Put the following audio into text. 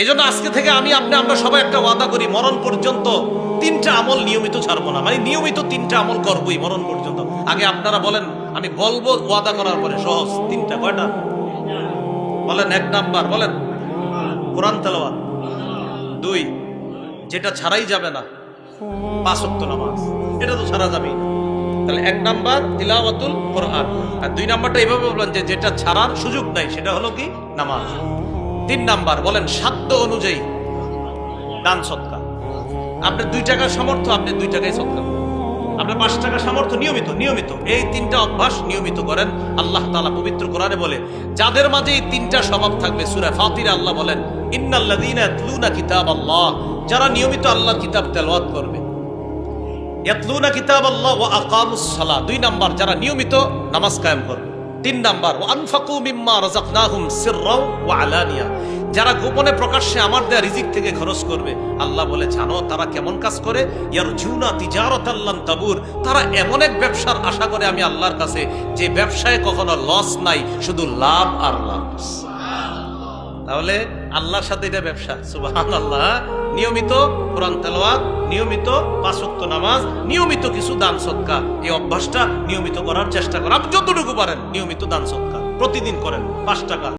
এই জন্য আজকে থেকে আমি আপনি, আমরা সবাই একটা ওয়াদা করি, মরণ পর্যন্ত তিনটা আমল নিয়মিত ছাড়বো না। মানে নিয়মিত তিনটা আমল করবোই মরণ পর্যন্ত। আগে আপনারা বলেন, আমি বলব ওয়াদা করার পরে, সহজ, তিনটা, কয়টা? বলেন এক নাম্বার, বলেন। কোরআন তেলাওয়াত। দুই, যেটা ছাড়াই যাবে না, পাঁচ ওয়াক্ত নামাজ। এটা তো ছাড়া যাবেই তাহলে এক নাম্বার, তিলাওয়াতুল কোরআন। আর দুই নাম্বারটা এভাবে বলবেন যে, যেটা ছাড়ার সুযোগ নাই, সেটা হলো কি? নামাজ। তিন নাম্বার, বলেন, সাধ্য অনুযায়ী দান সৎকার। আপনার দুই টাকার সামর্থ্য, আপনি দুই টাকায় সৎকার আপনার পাঁচ টাকা সামর্থ্য, নিয়মিত নিয়মিত। এই তিনটা অভ্যাস নিয়মিত করেন, আল্লাহ তাআলা পবিত্র কোরআনে বলে, যাদের মাঝে এই তিনটা স্বভাব থাকবে, সুরা ফাতিরে আল্লাহ বলেন, ইন্নাল্লাযীনা কিতাব কিতাবাল্লাহ যারা নিয়মিত আল্লাহ কিতাব তেলাওয়াত করবে। ইয়াতলুনা কিতাবাল্লাহ ওয়া আকামুস সালাহ, দুই নাম্বার, যারা নিয়মিত নামাজ কায়েম করবে। তিন নাম্বার ও আনফাকু মিম্মা রাযাকনাহুম সিররাও ওয়া আলানিয়া। যারা গোপনে প্রকাশ্যে আমার দেয়া রিজিক থেকে খরচ করবে, আল্লাহ বলে, জানো, তারা কেমন কাজ করে? ইয়ার জুনা তিজারত আল্লাহ তাবুর। তারা এমন এক ব্যবসার আশা করে আমি আল্লাহর কাছে, যে ব্যবসায় কখনো লস নাই, শুধু লাভ আর লাভ তাহলে আল্লাহর সাথে এটা ব্যবসা। সুবাহান আল্লাহ নিয়মিত কোরআন তেলাওয়াত, নিয়মিত পাঁচক্ত নামাজ, নিয়মিত কিছু দান সৎকা এই অভ্যাসটা নিয়মিত করার চেষ্টা করেন। আপনি যতটুকু পারেন নিয়মিত দান সৎকা প্রতিদিন করেন। পাঁচ টাকা।